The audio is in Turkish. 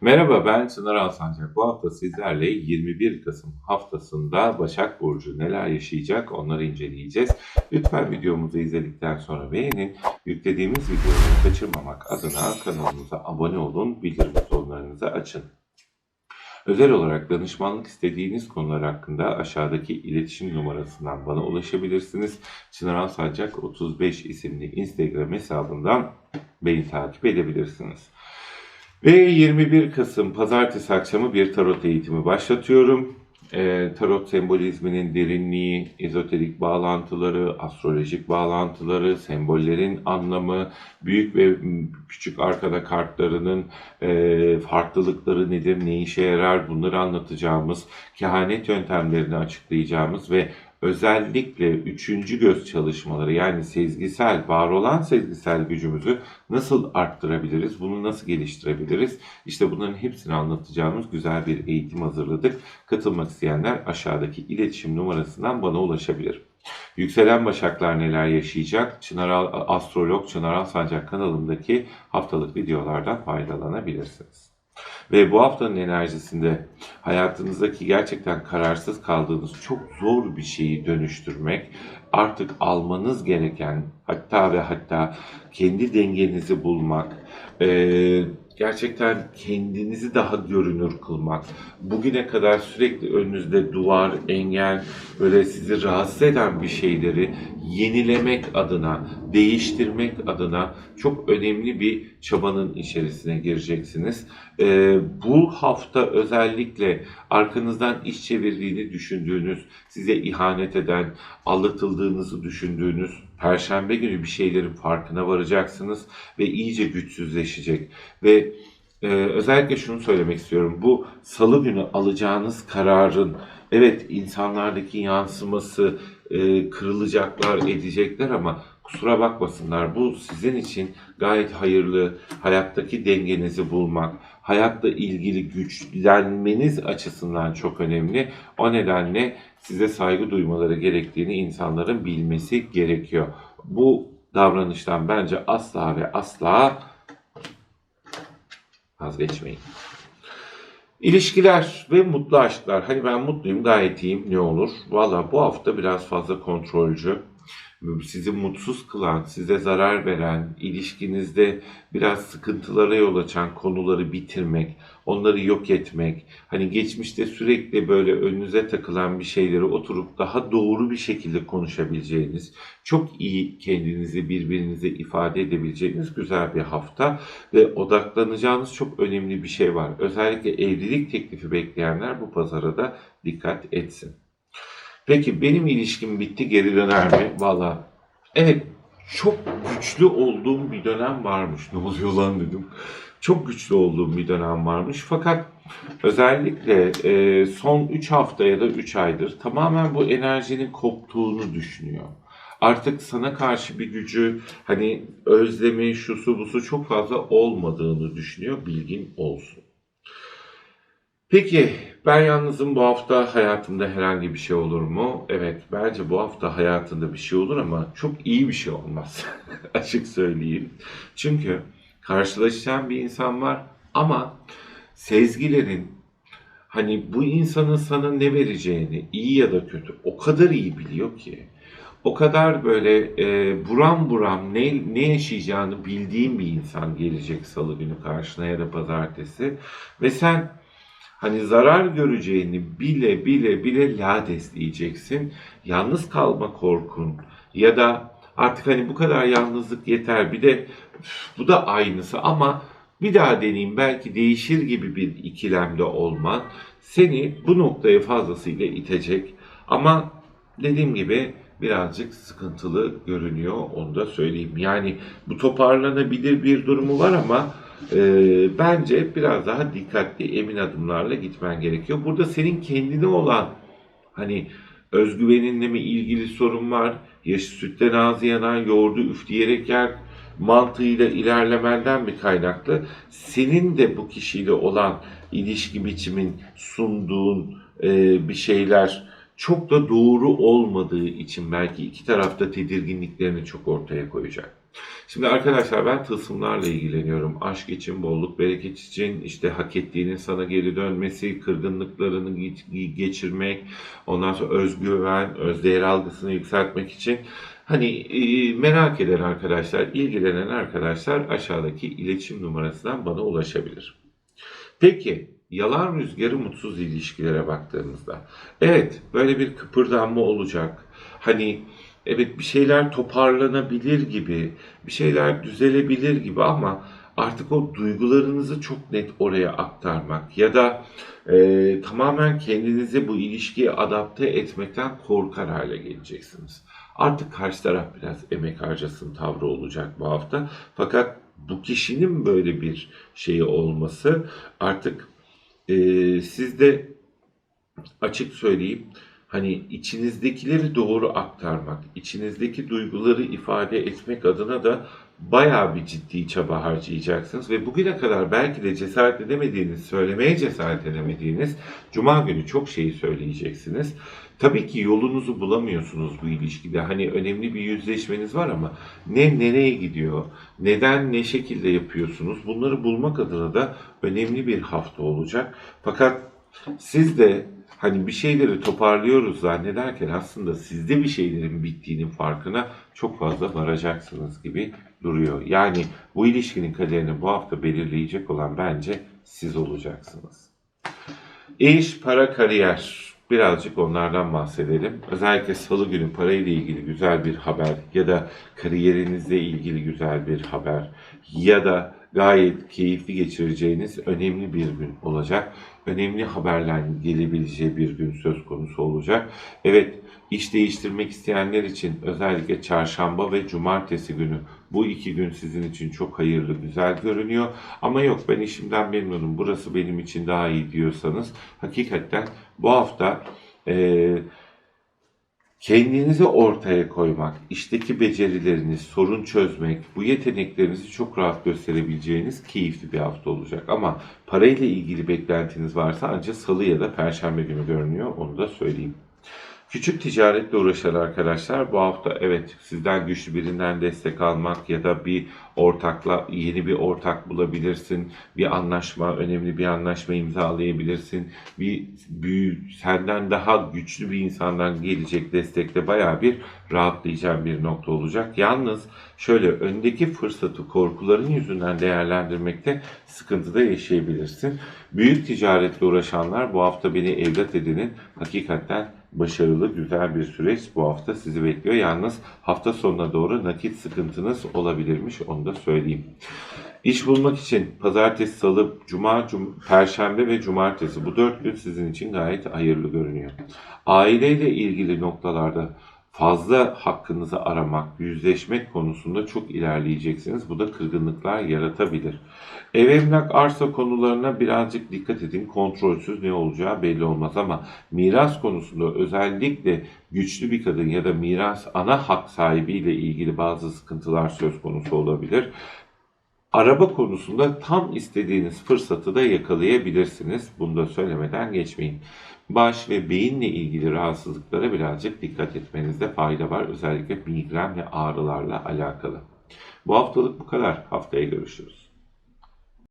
Merhaba ben Çınar Alsancak. Bu hafta sizlerle 21 Kasım haftasında Başak Burcu neler yaşayacak onları inceleyeceğiz. Lütfen videomuzu izledikten sonra beğenin. Yüklediğimiz videoları kaçırmamak adına kanalımıza abone olun, bildirim butonlarınızı açın. Özel olarak danışmanlık istediğiniz konular hakkında aşağıdaki iletişim numarasından bana ulaşabilirsiniz. Çınar Alsancak 35 isimli Instagram hesabından beni takip edebilirsiniz. Ve 21 Kasım Pazartesi akşamı bir tarot eğitimi başlatıyorum. Ee, tarot sembolizminin derinliği, ezoterik bağlantıları, astrolojik bağlantıları, sembollerin anlamı, büyük ve küçük arkada kartlarının e, farklılıkları nedir, ne işe yarar bunları anlatacağımız, kehanet yöntemlerini açıklayacağımız ve özellikle üçüncü göz çalışmaları yani sezgisel, var olan sezgisel gücümüzü nasıl arttırabiliriz, bunu nasıl geliştirebiliriz? İşte bunların hepsini anlatacağımız güzel bir eğitim hazırladık. Katılmak isteyenler aşağıdaki iletişim numarasından bana ulaşabilir. Yükselen Başaklar neler yaşayacak? Çınar Astrolog Çınar Alsancak kanalımdaki haftalık videolardan faydalanabilirsiniz. Ve bu haftanın enerjisinde hayatınızdaki gerçekten kararsız kaldığınız çok zor bir şeyi dönüştürmek, artık almanız gereken hatta ve hatta kendi dengenizi bulmak, eee, gerçekten kendinizi daha görünür kılmak, bugüne kadar sürekli önünüzde duvar, engel, böyle sizi rahatsız eden bir şeyleri yenilemek adına, değiştirmek adına çok önemli bir çabanın içerisine gireceksiniz. Ee, bu hafta özellikle arkanızdan iş çevirdiğini düşündüğünüz, size ihanet eden, aldatıldığınızı düşündüğünüz Perşembe günü bir şeylerin farkına varacaksınız ve iyice güçsüzleşecek. Ve e, özellikle şunu söylemek istiyorum. Bu salı günü alacağınız kararın evet insanlardaki yansıması e, kırılacaklar, edecekler ama kusura bakmasınlar. Bu sizin için gayet hayırlı, hayattaki dengenizi bulmak, hayatla ilgili güçlenmeniz açısından çok önemli. O nedenle size saygı duymaları gerektiğini insanların bilmesi gerekiyor. Bu davranıştan bence asla ve asla vazgeçmeyin. İlişkiler ve mutlu aşklar. Hani ben mutluyum, gayet iyiyim. Ne olur? Valla bu hafta biraz fazla kontrolcü. Sizi mutsuz kılan, size zarar veren, ilişkinizde biraz sıkıntılara yol açan konuları bitirmek, onları yok etmek, hani geçmişte sürekli böyle önünüze takılan bir şeyleri oturup daha doğru bir şekilde konuşabileceğiniz, çok iyi kendinizi birbirinize ifade edebileceğiniz güzel bir hafta ve odaklanacağınız çok önemli bir şey var. Özellikle evlilik teklifi bekleyenler bu pazara da dikkat etsin. Peki benim ilişkim bitti geri döner mi? Valla evet çok güçlü olduğum bir dönem varmış. Ne oluyor lan dedim. Çok güçlü olduğum bir dönem varmış. Fakat özellikle e, son 3 hafta ya da 3 aydır tamamen bu enerjinin koptuğunu düşünüyor. Artık sana karşı bir gücü hani özlemi, şusu busu çok fazla olmadığını düşünüyor. Bilgin olsun. Peki ben yalnızım bu hafta hayatımda herhangi bir şey olur mu? Evet bence bu hafta hayatında bir şey olur ama çok iyi bir şey olmaz. Açık söyleyeyim. Çünkü karşılaşacağım bir insan var ama sezgilerin hani bu insanın sana ne vereceğini iyi ya da kötü o kadar iyi biliyor ki o kadar böyle e, buram buram ne, ne yaşayacağını bildiğin bir insan gelecek salı günü karşına ya da pazartesi ve sen hani zarar göreceğini bile bile bile lades diyeceksin. Yalnız kalma korkun ya da artık hani bu kadar yalnızlık yeter bir de bu da aynısı ama bir daha deneyeyim belki değişir gibi bir ikilemde olman seni bu noktaya fazlasıyla itecek. Ama dediğim gibi birazcık sıkıntılı görünüyor onu da söyleyeyim. Yani bu toparlanabilir bir durumu var ama e, bence biraz daha dikkatli emin adımlarla gitmen gerekiyor. Burada senin kendine olan hani özgüveninle mi ilgili sorun var? Yaşı sütten ağzı yanan yoğurdu üfleyerek yer mantığıyla ilerlemenden mi kaynaklı? Senin de bu kişiyle olan ilişki biçimin sunduğun e, bir şeyler çok da doğru olmadığı için belki iki tarafta tedirginliklerini çok ortaya koyacak. Şimdi arkadaşlar ben tılsımlarla ilgileniyorum. Aşk için, bolluk, bereket için, işte hak ettiğinin sana geri dönmesi, kırgınlıklarını ge- geçirmek, ondan sonra özgüven, özdeğer algısını yükseltmek için hani e, merak eden arkadaşlar, ilgilenen arkadaşlar aşağıdaki iletişim numarasından bana ulaşabilir. Peki yalan rüzgarı mutsuz ilişkilere baktığımızda evet böyle bir kıpırdanma olacak. Hani evet bir şeyler toparlanabilir gibi, bir şeyler düzelebilir gibi ama artık o duygularınızı çok net oraya aktarmak ya da e, tamamen kendinizi bu ilişkiye adapte etmekten korkar hale geleceksiniz. Artık karşı taraf biraz emek harcasın tavrı olacak bu hafta. Fakat bu kişinin böyle bir şeyi olması artık e, sizde açık söyleyeyim hani içinizdekileri doğru aktarmak, içinizdeki duyguları ifade etmek adına da bayağı bir ciddi çaba harcayacaksınız ve bugüne kadar belki de cesaret edemediğiniz, söylemeye cesaret edemediğiniz cuma günü çok şeyi söyleyeceksiniz. Tabii ki yolunuzu bulamıyorsunuz bu ilişkide. Hani önemli bir yüzleşmeniz var ama ne nereye gidiyor, neden ne şekilde yapıyorsunuz bunları bulmak adına da önemli bir hafta olacak. Fakat siz de hani bir şeyleri toparlıyoruz zannederken aslında sizde bir şeylerin bittiğinin farkına çok fazla varacaksınız gibi duruyor. Yani bu ilişkinin kaderini bu hafta belirleyecek olan bence siz olacaksınız. İş, para, kariyer. Birazcık onlardan bahsedelim. Özellikle salı günü parayla ilgili güzel bir haber ya da kariyerinizle ilgili güzel bir haber ya da gayet keyifli geçireceğiniz önemli bir gün olacak. Önemli haberler gelebileceği bir gün söz konusu olacak. Evet, iş değiştirmek isteyenler için özellikle çarşamba ve cumartesi günü bu iki gün sizin için çok hayırlı, güzel görünüyor. Ama yok ben işimden memnunum, burası benim için daha iyi diyorsanız hakikaten bu hafta eee kendinizi ortaya koymak, işteki becerileriniz, sorun çözmek, bu yeteneklerinizi çok rahat gösterebileceğiniz keyifli bir hafta olacak. Ama parayla ilgili beklentiniz varsa ancak salı ya da perşembe günü görünüyor, onu da söyleyeyim. Küçük ticaretle uğraşan arkadaşlar bu hafta evet sizden güçlü birinden destek almak ya da bir ortakla yeni bir ortak bulabilirsin. Bir anlaşma, önemli bir anlaşma imzalayabilirsin. Bir büyük, senden daha güçlü bir insandan gelecek destekle bayağı bir rahatlayacağın bir nokta olacak. Yalnız şöyle öndeki fırsatı korkuların yüzünden değerlendirmekte sıkıntıda yaşayabilirsin. Büyük ticaretle uğraşanlar bu hafta beni evlat edinin hakikaten başarılı, güzel bir süreç bu hafta sizi bekliyor. Yalnız hafta sonuna doğru nakit sıkıntınız olabilirmiş, onu da söyleyeyim. İş bulmak için pazartesi, salı, cuma, cum perşembe ve cumartesi bu dört gün sizin için gayet hayırlı görünüyor. Aileyle ilgili noktalarda fazla hakkınızı aramak, yüzleşmek konusunda çok ilerleyeceksiniz. Bu da kırgınlıklar yaratabilir. Ev emlak arsa konularına birazcık dikkat edin. Kontrolsüz ne olacağı belli olmaz ama miras konusunda özellikle güçlü bir kadın ya da miras ana hak sahibiyle ilgili bazı sıkıntılar söz konusu olabilir. Araba konusunda tam istediğiniz fırsatı da yakalayabilirsiniz. Bunu da söylemeden geçmeyin. Baş ve beyinle ilgili rahatsızlıklara birazcık dikkat etmenizde fayda var. Özellikle migren ve ağrılarla alakalı. Bu haftalık bu kadar. Haftaya görüşürüz.